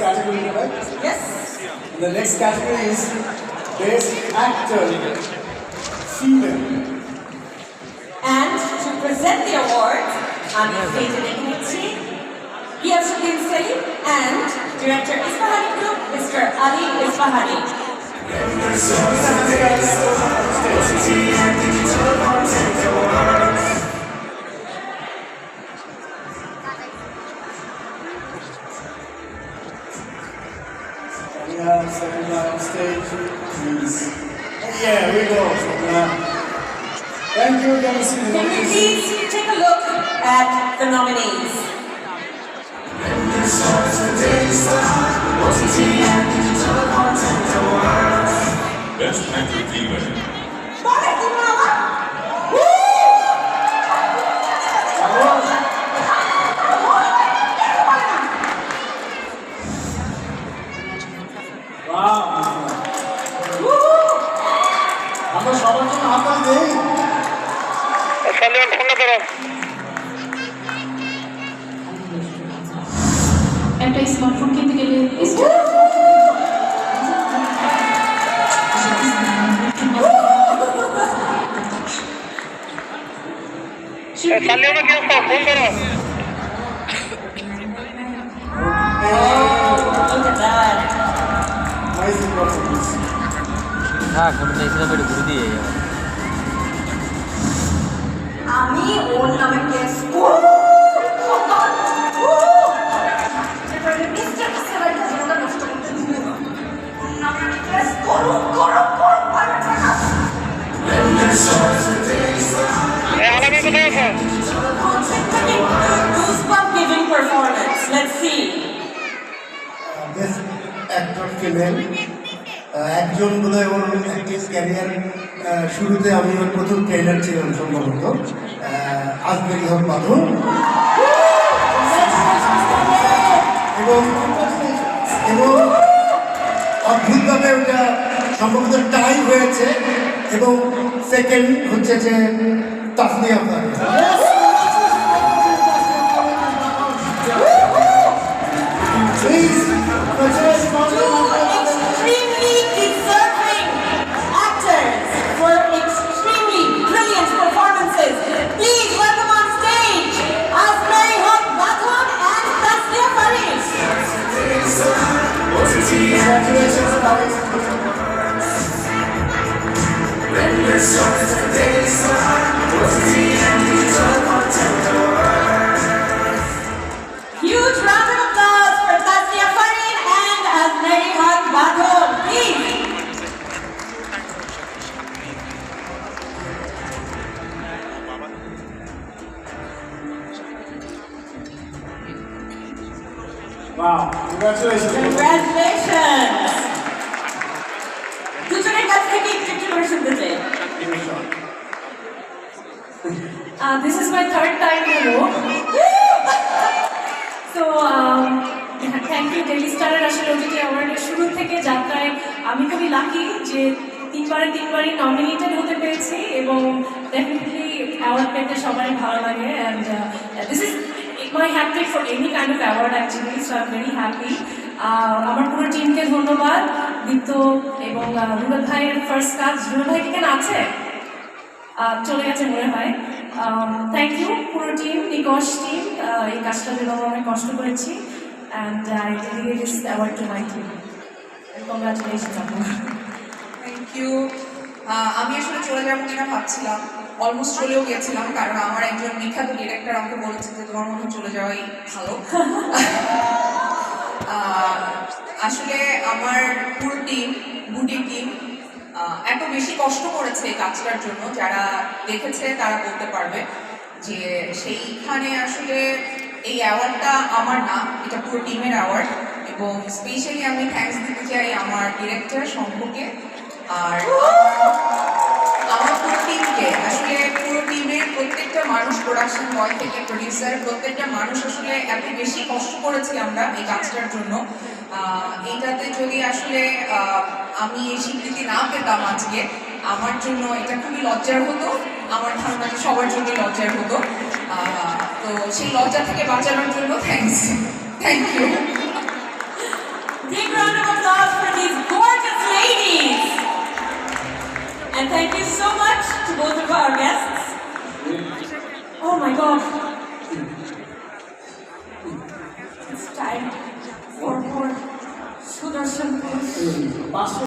category, right? Yes. And the next category is Best Actor, Female. And to present the award, I'm Fated Ignichi, Pia Shukin Salim, and Director Isfahani Group, Mr. Ali Isfahani. We have second line on stage, please. Oh, yeah, we go. Yeah. Thank you, can you see the Can we nominees? please take a look at the nominees? Best Actor Female. Bakit di mo সবার জন্য হাততালি দেই সন্দেহ ফোনটা করো একটা smartphone কিনতে গেলে সন্দেহ না কেউ ফোন করো Oh, look at that. Amazing performance. থাক আমি চাইছিলাম আমি ওর নামে কেস Goosebump-giving performance. একজন বোধহয় ওর অ্যাক্টিভ ক্যারিয়ার শুরুতে আমি ওর প্রথম ট্রেনার ছিলাম সম্ভবত। আজমেরি হক বাঁধন? এবং এবং অদ্ভুতভাবে ওটা সম্ভবত টাই হয়েছে এবং সেকেন্ড হচ্ছে যে Tasnia Please, congratulations, Wow, congratulations. Congratulations! দুজনের কাছ থেকে একটু একটু করে শুনতে চাই Uh, this is my third time in a row. So, um, thank you Daily স্টারের আসলে ওটিটি অ্যাওয়ার্ডের শুরু থেকে যাত্রায় আমি খুবই লাকি যে তিনবারে তিনবারই নমিনেটেড হতে পেরেছি এবং ডেফিনেটলি অ্যাওয়ার্ড পেতে সবারই ভালো লাগে and this is my happy for any kind of award actually so I am very happy আমার পুরো টিমকে ধন্যবাদ। দীপ্ত এবং uh, রুবেল ভাইয়ের ফার্স্ট কাজ। রুবেল ভাই কেন আছে? চলে গেছে মনে হয়। থ্যাংক ইউ পুরো টিম নিকশ টিম এই কাজটা জন্য অনেক কষ্ট করেছি। And I dedicate this award to my team congratulation thank you আমি আসলে চলে যাব কিনা ভাবছিলাম। অলমোস্ট চলেও গেছিলাম কারণ আমার একজন বিখ্যাত ডিরেক্টর আমাকে বলেছে যে তোমার মনে চলে যাওয়াই ভালো। আসলে আমার পুরো টিম বুটি টিম এত বেশি কষ্ট করেছে এই কাজটার জন্য যারা দেখেছে তারা বলতে পারবে যে সেইখানে আসলে এই অ্যাওয়ার্ডটা আমার না এটা পুরো টিমের অ্যাওয়ার্ড এবং স্পেশালি আমি থ্যাঙ্কস দিতে চাই আমার ডিরেক্টর শঙ্কুকে আর আমার পুরো টিমকে আসলে পুরো টিমের প্রত্যেকটা মানুষ প্রোডাকশন বয় থেকে প্রডিউসার প্রত্যেকটা মানুষ আসলে এত বেশি কষ্ট করেছি আমরা এই কাজটার জন্য। এইটাতে যদি আসলে আমি এই স্বীকৃতি না পেতাম আজকে, আমার জন্য এটা খুবই লজ্জার হতো আমার ধারণা সবার জন্য লজ্জার হতো তো সেই লজ্জা থেকে বাঁচানোর জন্য thanks thank you And thank you so much to both of our guests. Oh my god.